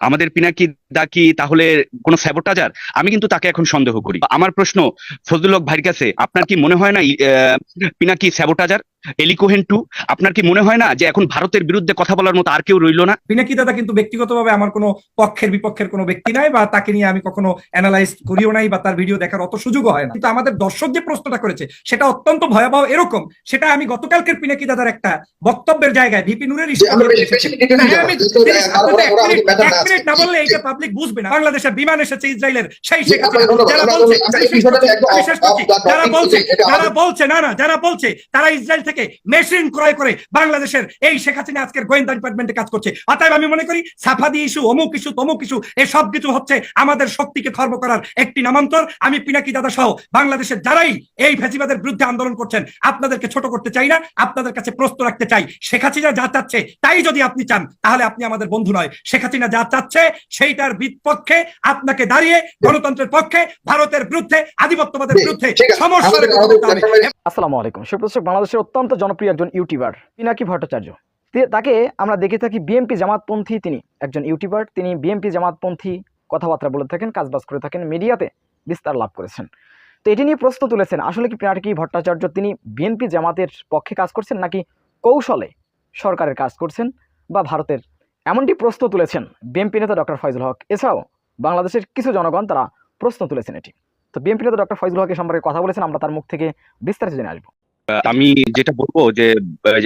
আমাদের পিনাকি দা কি তাহলে কোনো স্যাবোটাজার আমি কিন্তু তাকে এখন সন্দেহ করি। আমার প্রশ্ন, ফজলুল হক ভাইয়ের কাছে আপনার কি মনে হয় না পিনাকি স্যাবোটাজার এলিকোহেন টু আপনার কি মনে হয় না যে এখন ভারতের বিরুদ্ধে কথা বলার মতো আর কেউ রইল না? পিনাকি দাদা কিন্তু ব্যক্তিগতভাবে আমার কোনো পক্ষের বিপক্ষের কোনো ব্যক্তি নাই বা তাকে নিয়ে আমি কখনো অ্যানালাইজ করিও নাই বা তার ভিডিও দেখার অত সুযোগও হয় না। কিন্তু আমাদের দর্শক যে প্রশ্নটা করেছে সেটা অত্যন্ত ভয়াবহ এরকম। সেটা আমি গতকালকের পিনাকি দাদার একটা বক্তব্যের জায়গায় ভিপি নুরের হ্যাঁ, মিনিট- না। বললে এটা পাবলিক বুঝবে না। বাংলাদেশের বিমান এসেছে ইসরায়েলের সেই শেখ বলছে যারা বলছে যারা বলছে না না যারা বলছে তারা ইসরায়েল থেকে মেশিন ক্রয় করে বাংলাদেশের এই শেখ হাসিনা আজকের গোয়েন্দা ডিপার্টমেন্টে কাজ করছে। অতএব আমি মনে করি সাফাদি ইস্যু অমুক ইস্যু তমুক ইস্যু এই সব কিছু হচ্ছে আমাদের শক্তিকে খর্ব করার একটি নামান্তর। আমি পিনাকি দাদা সহ বাংলাদেশের যারাই এই ফেসিবাদের বিরুদ্ধে আন্দোলন করছেন আপনাদেরকে ছোট করতে চাই না আপনাদের কাছে প্রশ্ন রাখতে চাই শেখ হাসিনা যা চাচ্ছে তাই যদি আপনি চান তাহলে আপনি আমাদের বন্ধু নয়। শেখ হাসিনা যা চাচ্ছে সেইটার বিপক্ষে আপনাকে দাঁড়িয়ে গণতন্ত্রের পক্ষে ভারতের বিরুদ্ধে আধিপত্যবাদের বিরুদ্ধে সমস্যা আসসালামু আলাইকুম। সুপ্রদর্শক বাংলাদেশের অত্যন্ত জনপ্রিয় একজন ইউটিউবার, পিনাকি ভট্টাচার্য। তাকে আমরা দেখে থাকি বিএমপি জামাতপন্থী তিনি, একজন ইউটিউবার। তিনি বিএমপি জামাতপন্থী কথাবার্তা বলে থাকেন, কাজবাজ করে থাকেন, মিডিয়াতে বিস্তার লাভ করেছেন। তো এটি নিয়ে প্রশ্ন তুলেছেন, আসলে কি পিনাকি ভট্টাচার্য তিনি বিএনপি জামাতের পক্ষে কাজ করছেন নাকি কৌশলে সরকারের কাজ করছেন বা ভারতের? এমনটি প্রশ্ন তুলেছেন বিএনপি নেতা ডক্টর ফয়জুল হক। এছাড়াও বাংলাদেশের কিছু জনগণ তারা প্রশ্ন তুলেছেন এটি। তো বিএনপি নেতা ডক্টর ফয়জুল হকের সম্পর্কে কথা বলেছেন, আমরা তার মুখ থেকে বিস্তারিত জেনে আসব। আমি যেটা বলব যে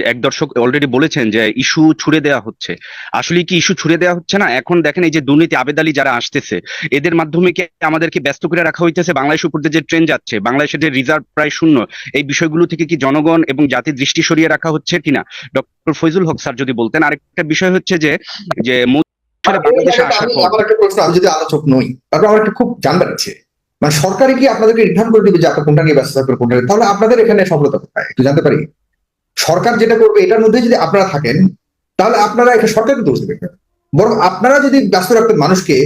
এক দর্শক অলরেডি বলেছেন যে ইস্যু ছুড়ে দেওয়া হচ্ছে। আসলে কি ইস্যু ছুড়ে দেওয়া হচ্ছে না? এখন দেখেন এই যে দুর্নীতি আবেদালি যারা আসতেছে এদের মাধ্যমে কি আমাদেরকে ব্যস্ত করে রাখা হইতেছে? বাংলাদেশ উপর যে ট্রেন যাচ্ছে বাংলাদেশের যে রিজার্ভ প্রায় শূন্য এই বিষয়গুলো থেকে কি জনগণ এবং জাতির দৃষ্টি সরিয়ে রাখা হচ্ছে কিনা? ডক্টর ফৈজুল হক স্যার যদি বলতেন আরেকটা বিষয় হচ্ছে যে যে মোদি বাংলাদেশে আসার পর আমার একটা প্রশ্ন আমি যদি আলোচক নই তারপর আমার একটা খুব জানবার ইচ্ছে মানে সরকারই কি আপনাদেরকে নির্ধারণ করে দিবে যে আপনার কোনটা নিয়ে ব্যস্ত থাকবেন, কোনটা তাহলে আপনাদের এখানে সফলতা কোথায়? একটু জানতে পারি। সরকার যেটা করবে, এটার মধ্যে যদি আপনারা থাকেন, তাহলে আপনারা এখানে সরকারকে দোষ দেবেন বরং আপনারা যদি ব্যস্ত রাখতেন মানুষকে,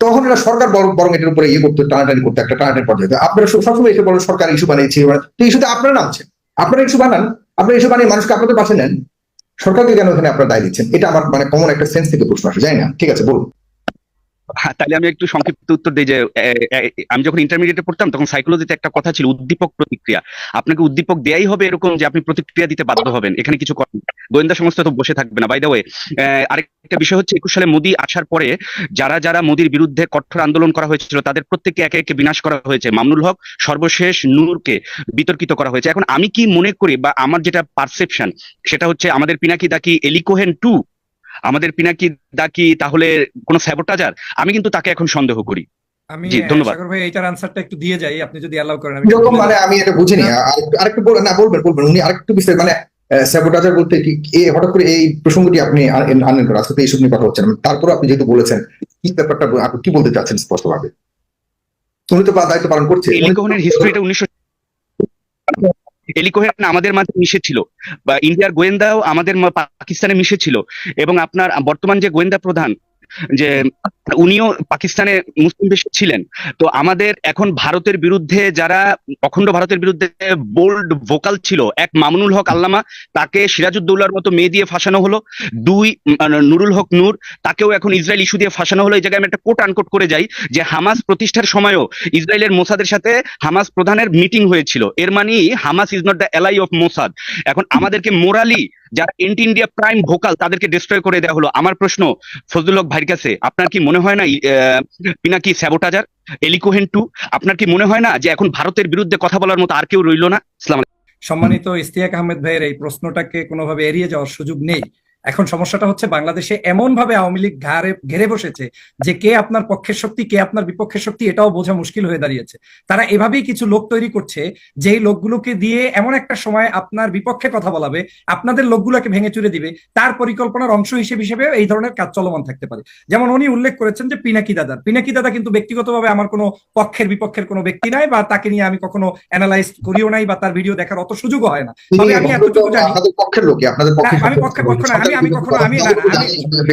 তখন এটা সরকার বরং এটার উপরে ইয়ে করতে, টানাটানি করতে, একটা টানাটানি পর্যায়ে। আপনারা সবসময় এসে বলেন, সরকার ইস্যু বানিয়েছে তো ইস্যুতে আপনারা নামছেন। আপনারা ইস্যু বানান, আপনারা ইস্যু বানিয়ে মানুষকে আপনাদের পাশে নেন। সরকারকে কেন এখানে আপনারা দায় দিচ্ছেন? এটা আমার মানে কমন একটা সেন্স থেকে প্রশ্ন আসে যাই না। ঠিক আছে, বলুন। তাহলে আমি একটু সংক্ষিপ্ত উত্তর দিই যে আমি যখন ইন্টারমিডিয়েটে পড়তাম, তখন সাইকোলজিতে একটা কথা ছিল, উদ্দীপক প্রতিক্রিয়া। আপনাকে উদ্দীপক দেয়াই হবে এরকম যে, আপনি প্রতিক্রিয়া দিতে বাধ্য হবেন। এখানে কিছু করেন গোয়েন্দা সংস্থা তো বসে থাকবে না বাই দ্য ওয়ে আরেকটা বিষয় হচ্ছে, একুশ সালে মোদী আসার পরে যারা যারা মোদীর বিরুদ্ধে কঠোর আন্দোলন করা হয়েছিল, তাদের প্রত্যেককে একে একে বিনাশ করা হয়েছে। মামুনুল হক সর্বশেষ নূরকে বিতর্কিত করা হয়েছে। এখন আমি কি মনে করি বা আমার যেটা পারসেপশন সেটা হচ্ছে আমাদের পিনাকি দাকি এলিকোহেন টু আমাদের পিনাকি দাকি তাহলে কোনো স্যাবোটাজার আমি কিন্তু তাকে এখন সন্দেহ করি। আমি ধন্যবাদ। ভাই এইটার আনসারটা একটু দিয়ে যাই আপনি যদি অ্যালাউ করেন আমি এরকম মানে আমি এটা বুঝিনি। আরেকটু- আরেকটু বলেন না বলবেন বলবেন। উনি আরেকটু বিস্তারিত মানে স্যাবোটাজার বলতে কি এই হঠাৎ করে এই প্রসঙ্গটি আপনি আন- আনলেন কেন? আজকে তো এইসব নিয়ে কথা হচ্ছে না। তারপরে আপনি যেহেতু বলেছেন কি ব্যাপারটা আপনি কি বলতে চাচ্ছেন স্পষ্টভাবে? উনি তো দায়িত্ব পালন করছে হিস্ট্রিটা উনিশশো এলিকোহেন আমাদের মাঝে মিশেছিল বা ইন্ডিয়ার গোয়েন্দাও আমাদের পাকিস্তানে মিশে ছিল, এবং আপনার বর্তমান যে গোয়েন্দা প্রধান যে উনিও পাকিস্তানে মুসলিম দেশে ছিলেন। তো আমাদের এখন ভারতের বিরুদ্ধে যারা অখণ্ড ভারতের বিরুদ্ধে বোল্ড ভোকাল ছিল এক মামুনুল হক আল্লামা তাকে সিরাজউদ্দৌলার মতো মেয়ে দিয়ে ফাঁসানো হলো দুই নুরুল হক নূর তাকেও এখন ইসরায়েল ইস্যু দিয়ে ফাঁসানো হলো। এই জায়গায় আমি একটা কোট আনকোট করে যাই যে হামাস প্রতিষ্ঠার সময়ও ইসরায়েলের মোসাদের সাথে হামাস প্রধানের মিটিং হয়েছিল। এর মানে Hamas is not the ally of Mossad. এখন আমাদেরকে মোরালি যারা এন্টি ইন্ডিয়া প্রাইম ভোকাল তাদেরকে ডিস্ট্রয় করে দেওয়া হলো। আমার প্রশ্ন ফজলুল হক ভাইয়ের কাছে, আপনার কি মনে হয় না পিনাকি স্যাবোটাজার, এলিকোহেন টু? আপনার কি মনে হয় না যে এখন ভারতের বিরুদ্ধে কথা বলার মতো আর কেউ রইল না? সম্মানিত ইস্তিয়াক আহমেদ ভাইয়ের এই প্রশ্নটাকে কোনোভাবে এড়িয়ে যাওয়ার সুযোগ নেই। এখন সমস্যাটা হচ্ছে বাংলাদেশে এমন ভাবে আওয়ামী লীগ ঘাড়ে ঘেরে বসেছে যে কে আপনার পক্ষের শক্তি কে আপনার বিপক্ষের শক্তি এটাও বোঝা মুশকিল হয়ে দাঁড়িয়েছে। তারা এভাবেই কিছু লোক তৈরি করছে যেই লোকগুলোকে দিয়ে এমন একটা সময় আপনার বিপক্ষে কথা বলাবে আপনাদের লোকগুলোকে ভেঙে চুরে দিবে তার পরিকল্পনার অংশ হিসেবে হিসেবে এই ধরনের কাজ চলমান থাকতে পারে। যেমন উনি উল্লেখ করেছেন যে পিনাকি দাদার পিনাকি দাদা কিন্তু ব্যক্তিগতভাবে আমার কোনো পক্ষের বিপক্ষের কোনো ব্যক্তি নাই বা তাকে নিয়ে আমি কখনো অ্যানালাইজ করিও নাই বা তার ভিডিও দেখার অত সুযোগও হয় না। তবে আমি এতটুকু জানি আপনাদের পক্ষের পক্ষে না, আমি কখনো আমি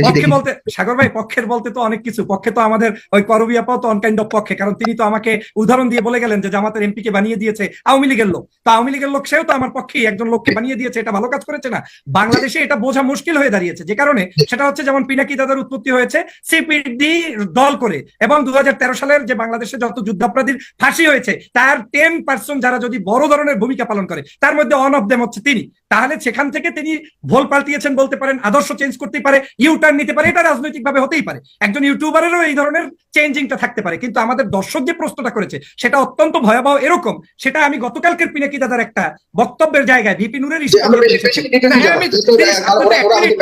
পক্ষে বলতে সাগর ভাই পক্ষের বলতে তো অনেক কিছু। পক্ষে তো আমাদের ওই করবিয়াপাও তো অনকাইন্ড অফ পক্ষে কারণ তিনি তো আমাকে উদাহরণ দিয়ে বলে গেলেন যে জামাতের এমপি কে বানিয়ে দিয়েছে আওয়ামী লীগের লোক। তো আওয়ামী লীগের লোক সেও তো আমার পক্ষেই একজন লোককে বানিয়ে দিয়েছে এটা ভালো কাজ করেছে না। বাংলাদেশে এটা বোঝা মুশকিল হয়ে দাঁড়িয়েছে যে কারণে সেটা হচ্ছে যেমন পিনাকি দাদার উৎপত্তি হয়েছে সিপিডি দল করে। এবং দু হাজার তেরো সালের যে বাংলাদেশে যত যুদ্ধাপরাধীর ফাঁসি হয়েছে তার টেন পার্সেন্ট যারা যদি বড় ধরনের ভূমিকা পালন করে তার মধ্যে অন অফ দেম হচ্ছে তিনি। তাহলে সেখান থেকে তিনি ভোল পাল্টিয়েছেন বলতে পারেন আদর্শ চেঞ্জ করতে পারে ইউটার্ন নিতে পারে এটা রাজনৈতিক ভাবে হতেই পারে। একজন ইউটিউবারেরও এই ধরনের চেঞ্জিংটা থাকতে পারে কিন্তু আমাদের দর্শক যে প্রশ্নটা করেছে সেটা অত্যন্ত ভয়াবহ। এরকম সেটা আমি গতকালকের পিনাকি দাদার একটা বক্তব্যের জায়গায় ভিপি নুরের হ্যাঁ, এক মিনিট-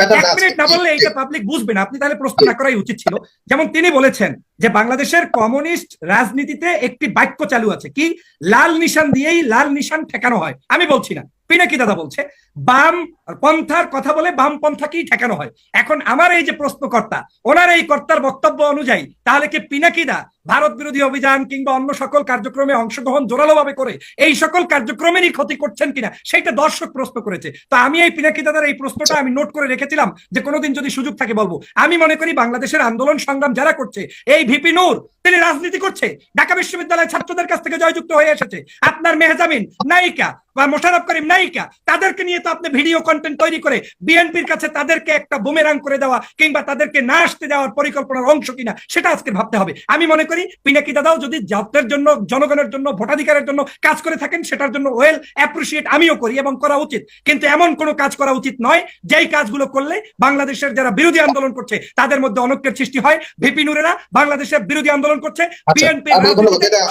না। বললে এটা পাবলিক বুঝবে না আপনি তাহলে প্রশ্ন না করাই উচিত ছিল। যেমন তিনি বলেছেন যে বাংলাদেশের কমিউনিস্ট রাজনীতিতে একটি বাক্য চালু আছে। কি? লাল নিশান দিয়েই লাল নিশান ঠেকানো হয়। আমি বলছি না। পিনাকি দাদা বলছে, বাম পন্থার কথা বলে বাম পন্থাকেই ঠেকানো হয়। এখন আমার এই যে প্রশ্নকর্তা, ওনার এই কর্তার বক্তব্য অনুযায়ী, তাহলে কি পিনাকিদা ভারত বিরোধী অভিযান কিংবা অন্য সকল কার্যক্রমে অংশগ্রহণ জোরালোভাবে করে এই সকল কার্যক্রমেরই ক্ষতি করছেন কিনা সেটা দর্শক প্রশ্ন করেছে। তো আমি এই পিনাকি দাদার এই প্রশ্নটা আমি নোট করে রেখেছিলাম যে কোনোদিন যদি সুযোগ থাকে বলব। আমি মনে করি বাংলাদেশের আন্দোলন সংগ্রাম যারা করছে, এই ভিপি নূর, তিনি রাজনীতি করছে। ঢাকা বিশ্ববিদ্যালয়ের ছাত্রদের কাছ থেকে জয়যুক্ত হয়ে এসেছে। আপনার মেহজামিন, নায়িকা বা মোশারফ করিম নায়িকা তাদেরকে নিয়ে তো আপনি ভিডিও কন্টেন্ট তৈরি করে বিএনপির কাছে তাদেরকে একটা বুমেরাং করে দেওয়া কিংবা তাদেরকে না আসতে দেওয়ার পরিকল্পনার অংশ কিনা সেটা আজকে ভাবতে হবে। আমি মনে করি পিনাকি দাদাও যদি জাতের জন্য জনগণের জন্য ভোটাধিকারের জন্য কাজ করে থাকেন সেটার জন্য ওয়েল অ্যাপ্রিসিয়েট আমিও করি এবং করা উচিত। কিন্তু এমন কোনো কাজ করা উচিত নয় যেই কাজগুলো করলে বাংলাদেশের যারা বিরোধী আন্দোলন করছে তাদের মধ্যে অনৈক্যের সৃষ্টি হয়। ভিপি নুরেরা বাংলাদেশের বিরোধী আন্দোলন করছে আচ্ছা, বিএনপি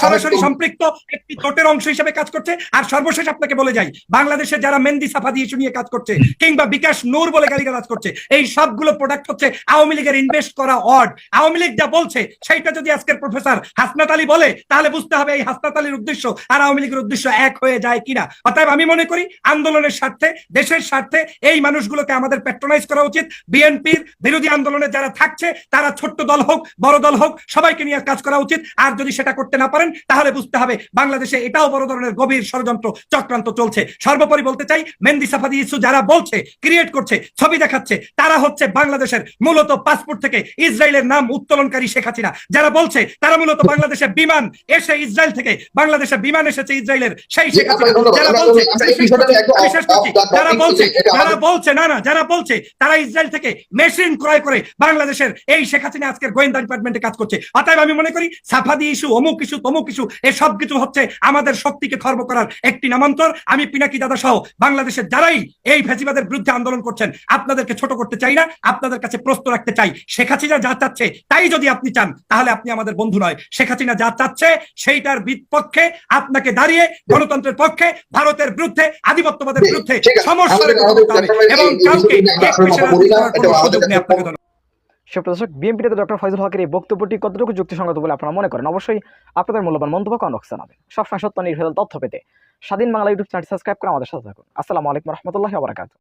সরাসরি সম্পৃক্ত একটি জোটের অংশ হিসেবে কাজ করছে আর সর্বশেষ আপনাকে বলে যাই। বাংলাদেশে যারা মেহেন্দি সাফা দিয়ে নিয়ে কাজ করছে, কিংবা বিকাশ নূর বলে গালিগালাজ করছে, এই সবগুলো প্রোডাক্ট হচ্ছে আওয়ামী লীগের ইনভেস্ট করা অড আওয়ামী লীগ যা বলছে, সেইটা যদি আজকের প্রফেসর হাসনাত আলী বলে, তাহলে বুঝতে হবে এই হাসনাত আলীর উদ্দেশ্য আর আওয়ামী লীগের উদ্দেশ্য এক হয়ে যায় কিনা। অতএব আমি মনে করি, আন্দোলনের স্বার্থে, দেশের স্বার্থে এই মানুষগুলোকে আমাদের প্যাট্রোনাইজ করা উচিত। বিএনপির বিরোধী আন্দোলনে যারা থাকছে, তারা ছোট্ট দল হোক, বড় দল হোক, সবাইকে নিয়ে কাজ করা উচিত। আর যদি সেটা করতে না পারেন, তাহলে বুঝতে হবে বাংলাদেশে এটাও বড় ধরনের গভীর ষড়যন্ত্র, চক্রান্ত চলছে। সর্বোপরি বলতে চাই মেহেন্দি সাফাদি ইস্যু যারা বলছে ক্রিয়েট করছে ছবি দেখাচ্ছে তারা হচ্ছে বাংলাদেশের মূলত পাসপোর্ট থেকে ইসরায়েলের নাম উত্তোলনকারী শেখ হাসিনা। যারা বলছে তারা মূলত বাংলাদেশে বিমান এসে ইসরায়েল থেকে বাংলাদেশে বিমান এসেছে ইসরায়েলের সেই শেখ হাসিনা যারা বলছে যারা বলছে যারা বলছে না না যারা বলছে তারা ইসরায়েল থেকে মেশিন ক্রয় করে বাংলাদেশের এই শেখ হাসিনা আজকের গোয়েন্দা ডিপার্টমেন্টে কাজ করছে। অতএব আমি মনে করি সাফাদি ইস্যু অমুক ইস্যু তমুক ইস্যু এই সব কিছু হচ্ছে আমাদের শক্তিকে খর্ব করার একটি নামান্তর। আমি পিনাকি দাদা সহ বাংলাদেশের যারাই এই ফেসিবাদের বিরুদ্ধে আন্দোলন করছেন আপনাদেরকে ছোট করতে চাই না আপনাদের কাছে প্রশ্ন রাখতে চাই। শেখ হাসিনা যা চাচ্ছে তাই যদি আপনি চান তাহলে আপনি আমাদের বন্ধু নয়। শেখ হাসিনা যা চাচ্ছে সেইটার বিপক্ষে আপনাকে দাঁড়িয়ে গণতন্ত্রের পক্ষে ভারতের বিরুদ্ধে আধিপত্যবাদের বিরুদ্ধে সমস্যা এবং কাউকে সুযোগ নেই আপনাকে। সুপ্রদর্শক বিএনপি নেতা ডক্টর ফয়জুল হকের এই বক্তব্যটি কতটুকু যুক্তিসঙ্গত বলে আপনারা মনে করেন? অবশ্যই আপনাদের মূল্যবান মন্তব্য কনক জানাবেন। সবসময় সত্য, নির্ভেজাল তথ্য পেতে স্বাধীন বাংলা ইউটিউব চ্যানেল সাবস্ক্রাইব করে আমাদের সাথে থাকুন। আসসালামু আলাইকুম রহমতুল্লাহ